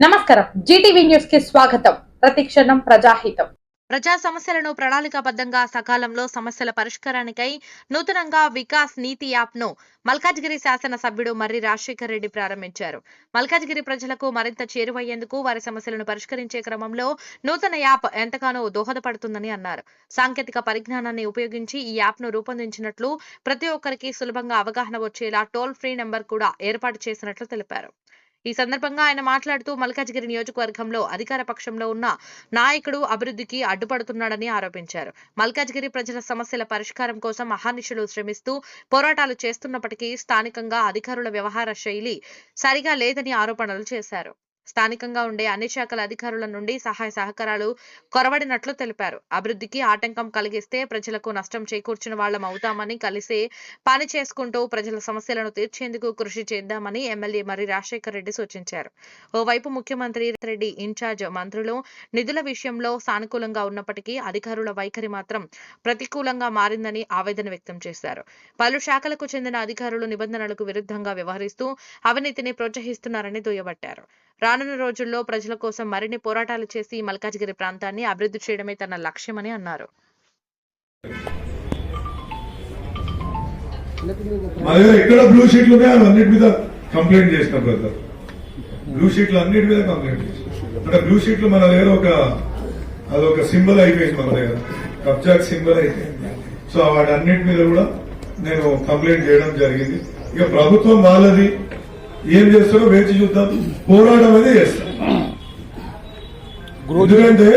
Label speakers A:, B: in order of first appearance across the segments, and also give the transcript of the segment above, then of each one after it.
A: నమస్కారం. జీటీవీ న్యూస్కి స్వాగతం. ప్రతిక్షణం ప్రజాహితం.
B: ప్రజా సమస్యలను ప్రణాళికాబద్ధంగా సకాలంలో సమస్యల పరిష్కారానికై నూతనంగా వికాస్ నీతి యాప్ను మల్కాజ్గిరి శాసన సభ్యుడు మర్రి రాజశేఖర్ రెడ్డి ప్రారంభించారు. మల్కాజ్గిరి ప్రజలకు మరింత చేరువయ్యేందుకు వారి సమస్యలను పరిష్కరించే క్రమంలో నూతన యాప్ ఎంతగానో దోహదపడుతుందని అన్నారు. సాంకేతిక పరిజ్ఞానాన్ని ఉపయోగించి ఈ యాప్ను రూపొందించినట్లు ప్రతి ఒక్కరికి సులభంగా అవగాహన వచ్చేలా టోల్ ఫ్రీ నెంబర్ కూడా ఏర్పాటు చేసినట్లు తెలిపారు. ఈ సందర్భంగా ఆయన మాట్లాడుతూ మల్కాజ్గిరి నియోజకవర్గంలో అధికార పక్షంలో ఉన్న నాయకుడు అభివృద్ధికి అడ్డుపడుతున్నాడని ఆరోపించారు. మల్కాజ్గిరి ప్రజల సమస్యల పరిష్కారం కోసం అహర్నిశలు శ్రమిస్తూ పోరాటాలు చేస్తున్నప్పటికీ స్థానికంగా అధికారుల వ్యవహార శైలి సరిగా లేదని ఆరోపణలు చేశారు. స్థానికంగా ఉండే అన్ని శాఖల అధికారుల నుండి సహాయ సహకారాలు కొరవడినట్లు తెలిపారు. అభివృద్ధికి ఆటంకం కలిగిస్తే ప్రజలకు నష్టం చేకూర్చిన వాళ్ళం అవుతామని కలిసి పని చేసుకుంటూ ప్రజల సమస్యలను తీర్చేందుకు కృషి చేద్దామని ఎమ్మెల్యే మరి రాజశేఖర్ రెడ్డి సూచించారు. ఓవైపు ముఖ్యమంత్రి రెడ్డి ఇన్ఛార్జ్ మంత్రులు నిధుల విషయంలో సానుకూలంగా ఉన్నప్పటికీ అధికారుల వైఖరి మాత్రం ప్రతికూలంగా మారిందని ఆవేదన వ్యక్తం చేశారు. పలు శాఖలకు చెందిన అధికారులు నిబంధనలకు విరుద్ధంగా వ్యవహరిస్తూ అవినీతిని ప్రోత్సహిస్తున్నారని దుయ్యబట్టారు. రానున్న రోజుల్లో ప్రజల కోసం మరిన్ని పోరాటాలు చేసి మల్కాజ్గిరి ప్రాంతాన్ని అభివృద్ధి చేయడమే తన లక్ష్యమని అన్నారు.
C: ఎక్కడ బ్లూ షీట్లు ఉన్నాయో అన్నిటి మీద కంప్లైంట్ చేసిన బ్రదర్ బ్లూ షీట్లు అన్నిటి మీద కంప్లైంట్ చేసినాం. అంటే బ్లూ షీట్లు మన దగ్గర ఒక అదొక సింబల్ అయిపోయింది మన దగ్గర. కబ్జాక్ సింబల్ అయిపోయింది. సో వాటి అన్నిటి మీద కూడా నేను కంప్లైంట్ చేయడం జరిగింది. ఇక ప్రభుత్వం వాళ్ళది ఏం చేస్తారో వేచి చూద్దాం. పోరాటం అనేది చేస్తాం. ఎందుకంటే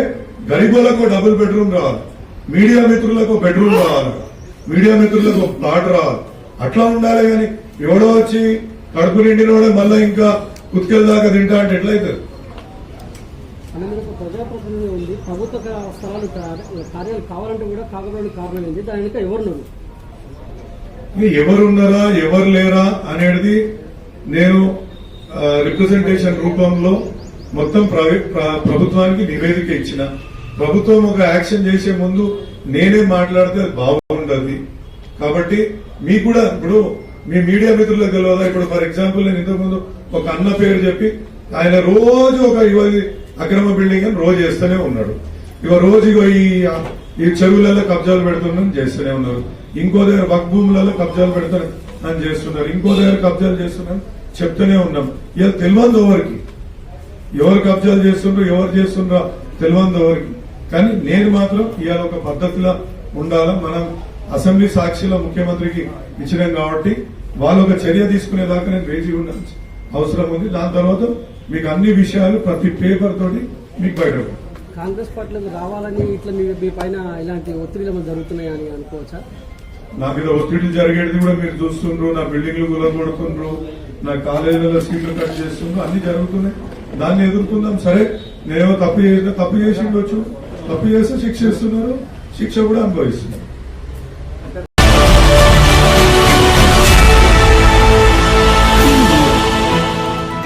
C: గరీబులకు డబుల్ బెడ్రూమ్ రావాలి మీడియా మిత్రులకు బెడ్రూమ్ రావాలి మీడియా మిత్రులకు ప్లాట్ రావాలి అట్లా ఉండాలి కానీ ఎవడో వచ్చి కడుపు నిండినోడే మళ్ళీ ఇంకా కుత్కెల దాకా తింటా అంటే
D: ఒక ప్రజాప్రతినిధి ఉంది. ప్రభుత్వ కా- స్థలాలు కా- కార్యాలు కావాలంటే కూడా కాకపోవడానికి కారణం ఏంటి? దాని వెనుక ఎవరున్నారు?
C: ఇక ఎవరున్నారా ఎవరు లేరా అనేది నేను రిప్రజెంటేషన్ రూపంలో మొత్తం ప్రభుత్వానికి నివేదిక ఇచ్చిన. ప్రభుత్వం ఒక యాక్షన్ చేసే ముందు నేనే మాట్లాడితే బాగుండదు. కాబట్టి మీకు కూడా ఇప్పుడు మీ మీడియా మిత్రులకు తెలియదా ఇప్పుడు ఫర్ ఎగ్జాంపుల్ నేను ఇంతకుముందు ఒక అన్న పేరు చెప్పి ఆయన రోజు ఒక ఇవ- అక్రమ బిల్డింగ్ అని రోజు చేస్తూనే ఉన్నాడు. ఇక రోజు ఈ ఈ చెరువులలో కబ్జాలు పెడుతున్నాం చేస్తూనే ఉన్నారు. ఇంకో దగ్గర వక్ భూములలో కబ్జాలు పెడతారు అని చేస్తున్నారు. ఇంకో దగ్గర కబ్జాలు చేస్తున్నారు. చెప్తూనే ఉన్నాం. ఇక తెలియదు ఎవరికి? ఎవరు కబ్జాలు చేస్తుండ్రో ఎవరు చేస్తుండ్రో తెలియదు ఎవరికి? కానీ నేను మాత్రం ఇవాళ ఒక పద్ధతిలో ఉండాలా? మనం అసెంబ్లీ సాక్షిలో ముఖ్యమంత్రికి ఇచ్చినాం కాబట్టి వాళ్ళు ఒక చర్య తీసుకునేదాకా నేను వేచి ఉండాల్సి అవసరం ఉంది. దాని తర్వాత మీకు అన్ని విషయాలు ప్రతి పేపర్ తోటి మీకు బయట
D: కాంగ్రెస్ పార్టీలకు రావాలని ఇట్లా మీ పైన ఇలాంటి ఒత్తిడిలు జరుగుతున్నాయని అనుకోవచ్చా?
C: నా మీద ఒత్తిడి జరిగేది కూడా మీరు చూస్తుండ్రు నా బిల్డింగ్లు గులగొడుతుండ్రు నా కాలేజీలో సీట్లు కట్ చేస్తుండ్రు అన్ని జరుగుతున్నాయి. దాన్ని ఎదుర్కొందాం. సరే నేనేమో తప్పు చేసిన తప్పు చేసి తప్పు చేస్తే శిక్ష ఇస్తున్నారు శిక్ష కూడా అనుభవిస్తున్నారు.